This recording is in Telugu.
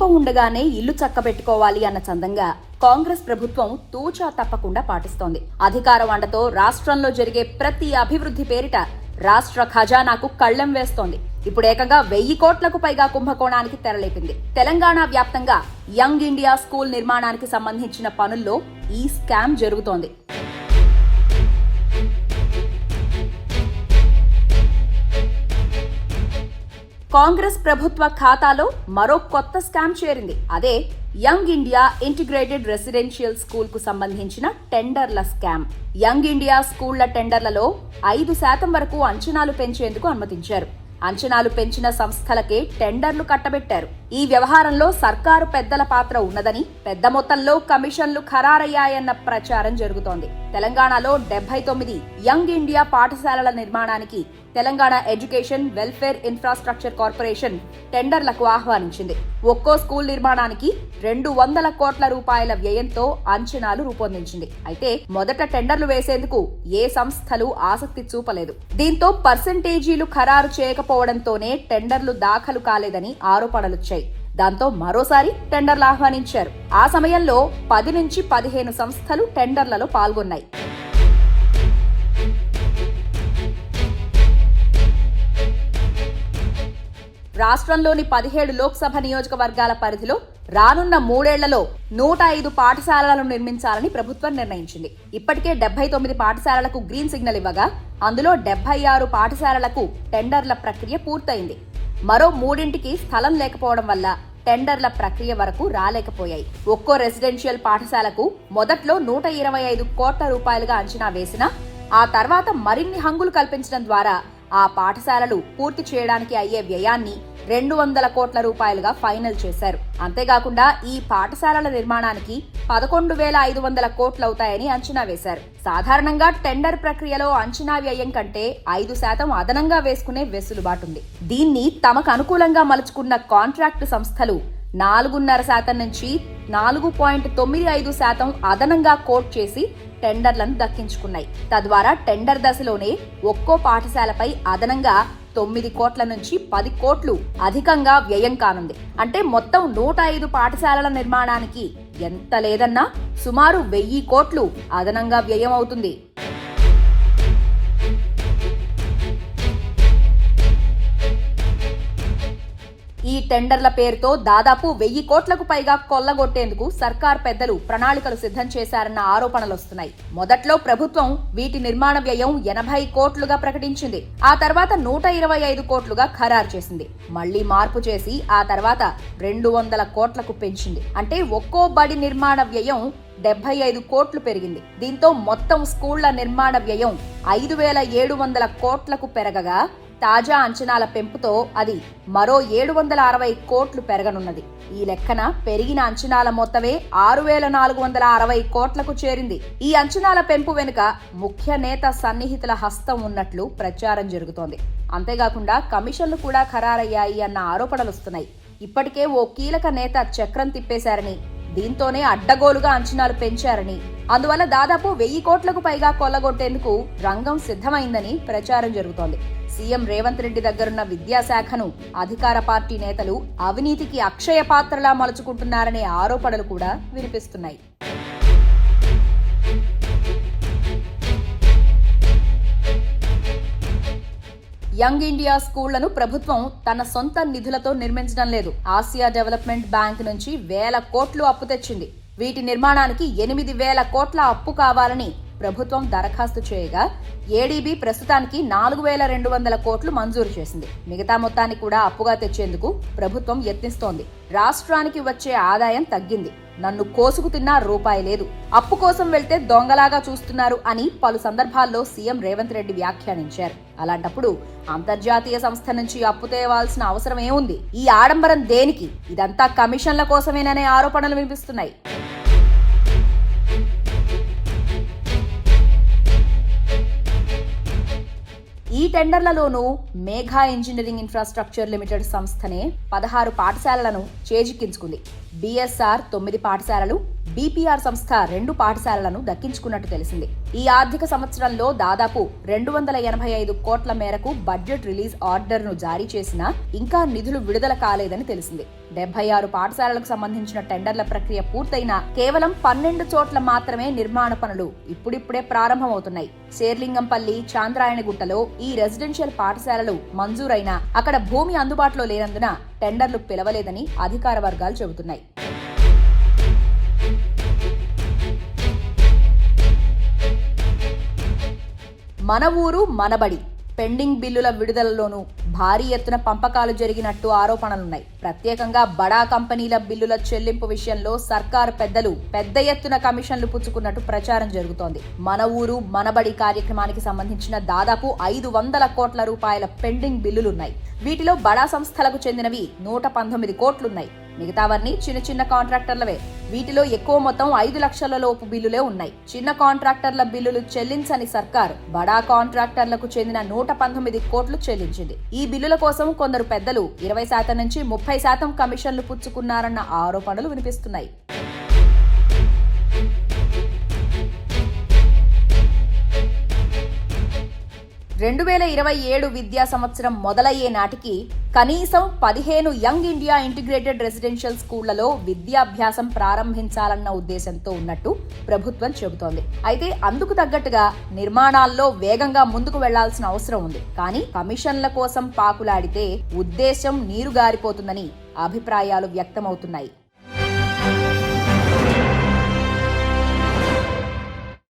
దీపం ఉండగానే ఇల్లు చక్కబెట్టుకోవాలి అన్న చందంగా కాంగ్రెస్ ప్రభుత్వం తూచా తప్పకుండా పాటిస్తోంది. అధికార వండతో రాష్ట్రంలో జరిగే ప్రతి అభివృద్ధి పేరిట రాష్ట్ర ఖజానాకు కళ్ళెం వేస్తోంది. ఇప్పుడు ఏకంగా వెయ్యి కోట్లకు పైగా కుంభకోణానికి తెరలేపింది. తెలంగాణ వ్యాప్తంగా యంగ్ ఇండియా స్కూల్ నిర్మాణానికి సంబంధించిన పనుల్లో ఈ స్కామ్ జరుగుతోంది. కాంగ్రెస్ ప్రభుత్వ ఖాతాలో మరో కొత్త స్కామ్ చేరింది. అదే యంగ్ ఇండియా ఇంటిగ్రేటెడ్ రెసిడెన్షియల్ స్కూల్కు సంబంధించిన టెండర్ల స్కామ్. యంగ్ ఇండియా స్కూళ్ళ టెండర్లలో ఐదు శాతం వరకు అంచనాలు పెంచేందుకు అనుమతించారు. అంచనాలు పెంచిన సంస్థలకే టెండర్లు కట్టబెట్టారు. ఈ వ్యవహారంలో సర్కారు పెద్దల పాత్ర ఉన్నదని పెద్ద మొత్తంలో కమిషన్లు ఖరారయ్యాయన్న ప్రచారం జరుగుతోంది. తెలంగాణలో డెబ్బై తొమ్మిది యంగ్ ఇండియా పాఠశాలల నిర్మాణానికి Telangana education welfare infrastructure corporation టెండర్లకు ఆహ్వానించింది. ఒక్కో స్కూల్ నిర్మాణానికి రెండు వందల కోట్ల రూపాయల వ్యయంతో అంచనాలు రూపొందించింది. అయితే మొదట టెండర్లు వేసేందుకు ఏ సంస్థలు ఆసక్తి చూపలేదు. దీంతో పర్సెంటేజీలు ఖరారు చేయక లేకపోవడంతోనే టెండర్లు దాఖలు కాలేదని ఆరోపణలొచ్చాయి. దాంతో మరోసారి టెండర్లు ఆహ్వానించారు. ఆ సమయంలో పది నుంచి పదిహేను సంస్థలు టెండర్లలో పాల్గొన్నాయి. రాష్ట్రంలోని పదిహేడు లోక్సభ నియోజకవర్గాల పరిధిలో రానున్న మూడేళ్ళలో నూట ఐదు పాఠశాలలను నిర్మించాలని ప్రభుత్వం నిర్ణయించింది. ఇప్పటికే డెబ్బై తొమ్మిది పాఠశాలలకు గ్రీన్ సిగ్నల్ ఇవ్వగా అందులో డెబ్బై ఆరు పాఠశాలలకు టెండర్ల ప్రక్రియ పూర్తయింది. మరో మూడింటికి స్థలం లేకపోవడం వల్ల టెండర్ల ప్రక్రియ వరకు రాలేకపోయాయి. ఒక్కో రెసిడెన్షియల్ పాఠశాలకు మొదట్లో నూట ఇరవై ఐదు కోట్ల రూపాయలుగా అంచనా వేసిన ఆ తర్వాత మరిన్ని హంగులు కల్పించడం ద్వారా ఆ పాఠశాలలు పూర్తి చేయడానికి అయ్యే వ్యయాన్ని రెండు వందల కోట్ల రూపాయలుగా ఫైనల్ చేశారు. అంతేకాకుండా ఈ పాఠశాలల నిర్మాణానికి పదకొండు వేల ఐదు వందల కోట్లవుతాయని అంచనా వేశారు. సాధారణంగా టెండర్ ప్రక్రియలో అంచనా వ్యయం కంటే ఐదు శాతం అదనంగా వేసుకునే వెసులుబాటుంది. దీన్ని తమకు అనుకూలంగా మలుచుకున్న కాంట్రాక్టు సంస్థలు నాలుగున్నర శాతం నుంచి నాలుగు పాయింట్ తొమ్మిది ఐదు శాతం అదనంగా కోట్ చేసి టెండర్లను దక్కించుకున్నాయి. తద్వారా టెండర్ దశలోనే ఒక్కో పాఠశాలపై అదనంగా తొమ్మిది కోట్ల నుంచి పది కోట్లు అధికంగా వ్యయం కానుంది. అంటే మొత్తం నూట ఐదు పాఠశాలల నిర్మాణానికి ఎంత లేదన్నా సుమారు వెయ్యి కోట్లు అదనంగా వ్యయం అవుతుంది. ఈ టెండర్ల పేరుతో దాదాపు వెయ్యి కోట్లకు పైగా కొల్లగొట్టేందుకు సర్కార్ పెద్దలు ప్రణాళికలు సిద్ధం చేశారన్న ఆరోపణలు వస్తున్నాయి. మొదట్లో ప్రభుత్వం వీటి నిర్మాణ వ్యయం ఎనభై కోట్లుగా ప్రకటించింది. ఆ తర్వాత నూట ఇరవై ఐదు కోట్లుగా ఖరారు చేసింది. మళ్ళీ మార్పు చేసి ఆ తర్వాత రెండు వందల కోట్లకు పెంచింది. అంటే ఒక్కో బడి నిర్మాణ వ్యయం డెబ్బై ఐదు కోట్లు పెరిగింది. దీంతో మొత్తం స్కూళ్ళ నిర్మాణ వ్యయం ఐదు వేల ఏడు వందల కోట్లకు పెరగగా తాజా అంచనాల పెంపుతో అది మరో ఏడు వందల అరవై కోట్లు పెరగనున్నది. ఈ లెక్కన పెరిగిన అంచనాల మొత్తమే ఆరు వేల నాలుగు వందల అరవై కోట్లకు చేరింది. ఈ అంచనాల పెంపు వెనుక ముఖ్య నేత సన్నిహితుల హస్తం ఉన్నట్లు ప్రచారం జరుగుతోంది. అంతేకాకుండా కమిషన్లు కూడా ఖరారయ్యాయి అన్న ఆరోపణలు వస్తున్నాయి ఇప్పటికే ఓ కీలక నేత చక్రం తిప్పేశారని దీంతోనే అడ్డగోలుగా అంచనాలు పెంచారని. అందువల్ల దాదాపు వెయ్యి కోట్లకు పైగా కొల్లగొట్టేందుకు రంగం సిద్ధమైందని ప్రచారం జరుగుతోంది. సీఎం రేవంత్ రెడ్డి దగ్గరున్న విద్యాశాఖను అధికార పార్టీ నేతలు అవినీతికి అక్షయ పాత్రలా మలుచుకుంటున్నారనే ఆరోపణలు కూడా వినిపిస్తున్నాయి. యంగ్ ఇండియా స్కూళ్ళను ప్రభుత్వం తన సొంత నిధులతో నిర్మించడం లేదు. ఆసియా డెవలప్మెంట్ బ్యాంక్ నుంచి వేల కోట్లు అప్పు తెచ్చింది. వీటి నిర్మాణానికి ఎనిమిది వేల కోట్ల అప్పు కావాలని ప్రభుత్వం దరఖాస్తు చేయగా ఏడీబీ ప్రస్తుతానికి నాలుగు వేల రెండు వందల కోట్లు మంజూరు చేసింది. మిగతా మొత్తాన్ని కూడా అప్పుగా తెచ్చేందుకు ప్రభుత్వం యత్నిస్తోంది. రాష్ట్రానికి వచ్చే ఆదాయం తగ్గింది. నన్ను కోసుకు తిన్నా రూపాయి లేదు. అప్పు కోసం వెళ్తే దొంగలాగా చూస్తున్నారు అని పలు సందర్భాల్లో సీఎం రేవంత్ రెడ్డి వ్యాఖ్యానించారు. అలాంటప్పుడు అంతర్జాతీయ సంస్థ నుంచి అప్పు తేవాల్సిన అవసరం ఏముంది ఈ ఆడంబరం దేనికి? ఇదంతా కమిషన్ల కోసమేననే ఆరోపణలు వినిపిస్తున్నాయి. ఈ టెండర్లలోనూ మేఘా ఇంజనీరింగ్ ఇన్ఫ్రాస్ట్రక్చర్ లిమిటెడ్ సంస్థనే పదహారు పాఠశాలలను చేజిక్కించుకుంది. బీఎస్ఆర్ తొమ్మిది పాఠశాలలు బీపీఆర్ సంస్థ రెండు పాఠశాలలను దక్కించుకున్నట్టు తెలిసింది. ఈ ఆర్థిక సంవత్సరంలో దాదాపు రెండు వందల ఎనభై ఐదు కోట్ల మేరకు బడ్జెట్ రిలీజ్ ఆర్డర్ను జారీ చేసినా ఇంకా నిధులు విడుదల కాలేదని తెలిసింది. డెబ్బై ఆరు పాఠశాలలకు సంబంధించిన టెండర్ల ప్రక్రియ పూర్తయినా కేవలం పన్నెండు చోట్ల మాత్రమే నిర్మాణ పనులు ఇప్పుడిప్పుడే ప్రారంభమవుతున్నాయి. శేర్లింగంపల్లి చాంద్రాయణగుట్టలో ఈ రెసిడెన్షియల్ పాఠశాలలు మంజూరైనా అక్కడ భూమి అందుబాటులో లేనందున టెండర్లు పిలవలేదని అధికార వర్గాలు చెబుతున్నాయి. మన ఊరు మనబడి పెండింగ్ బిల్లుల విడుదలలోనూ భారీ ఎత్తున పంపకాలు జరిగినట్టు ఆరోపణలున్నాయి. ప్రత్యేకంగా బడా కంపెనీల బిల్లుల చెల్లింపు విషయంలో సర్కారు పెద్దలు పెద్ద ఎత్తున కమిషన్లు పుచ్చుకున్నట్టు ప్రచారం జరుగుతోంది. మన ఊరు మనబడి కార్యక్రమానికి సంబంధించిన దాదాపు ఐదు వందల కోట్ల రూపాయల పెండింగ్ బిల్లులున్నాయి. వీటిలో బడా సంస్థలకు చెందినవి నూట పంతొమ్మిది కోట్లున్నాయి. మిగతావన్నీ చిన్న చిన్న కాంట్రాక్టర్లవే. వీటిలో ఎక్కువ మొత్తం ఐదు లక్షల లోపు బిల్లులే ఉన్నాయి. చిన్న కాంట్రాక్టర్ల బిల్లులు చెల్లించని సర్కార్ బడా కాంట్రాక్టర్లకు చెందిన నూట పంతొమ్మిది కోట్లు చెల్లించింది. ఈ బిల్లుల కోసం కొందరు పెద్దలు ఇరవై శాతం నుంచి ముప్పై శాతం కమిషన్లు పుచ్చుకున్నారన్న ఆరోపణలు వినిపిస్తున్నాయి. రెండు వేల ఇరవై ఏడు విద్యా సంవత్సరం మొదలయ్యే నాటికి కనీసం పదిహేను యంగ్ ఇండియా ఇంటిగ్రేటెడ్ రెసిడెన్షియల్ స్కూళ్ళలో విద్యాభ్యాసం ప్రారంభించాలన్న ఉద్దేశంతో ఉన్నట్టు ప్రభుత్వం చెబుతోంది. అయితే అందుకు తగ్గట్టుగా నిర్మాణాల్లో వేగంగా ముందుకు వెళ్ళాల్సిన అవసరం ఉంది. కానీ కమిషన్ల కోసం పాకులాడితే ఉద్దేశం నీరుగారిపోతుందని అభిప్రాయాలు వ్యక్తమవుతున్నాయి.